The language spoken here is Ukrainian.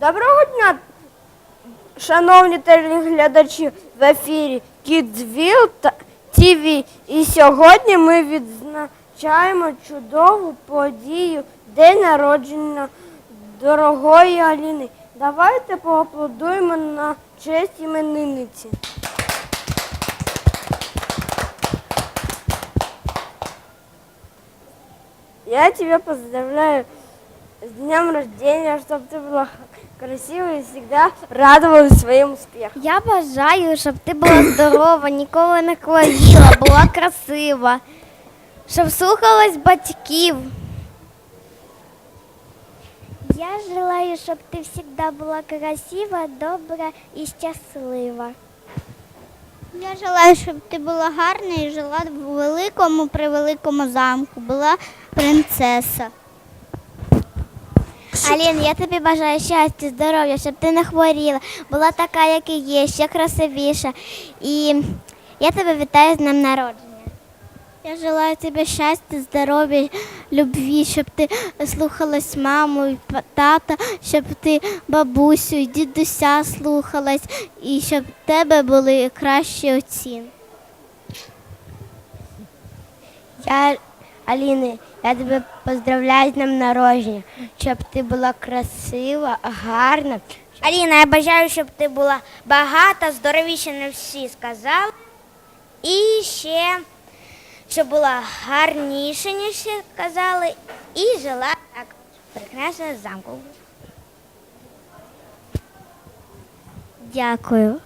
Доброго дня, шановні телеглядачі в ефірі Kidsville TV. І сьогодні ми відзначаємо чудову подію День народження дорогої Аліни. Давайте поаплодуємо на честь іменинниці. Я тебя поздравляю с днем рождения, чтобы ты была красивой и всегда радовалась своим успехам. Я бажаю, щоб ти була здорова, ніколи не хворіла, була красива, щоб слухалась батьків. Я желаю, щоб ти завжди була красива, добра і щаслива. Я желаю, щоб ти була гарна і жила в великому превеликому замку, була принцеса. Алін, я тобі бажаю щастя, здоров'я, щоб ти не хворіла, була така, як і є, ще красивіша. І я тебе вітаю з днем народження. Я желаю тобі щастя, здоров'я, любві, щоб ти слухалась маму і тата, щоб ти бабусю і дідуся слухалась, і щоб в тебе були кращі оцінки. Я, Аліни, я тебе поздравляю з днем народження, щоб ти була красива, гарна. Аліна, я бажаю, щоб ти була багата, здоровіше, не всі сказали. І ще, щоб була гарніше, ніж всі казали, і жила так прекрасно замку. Дякую.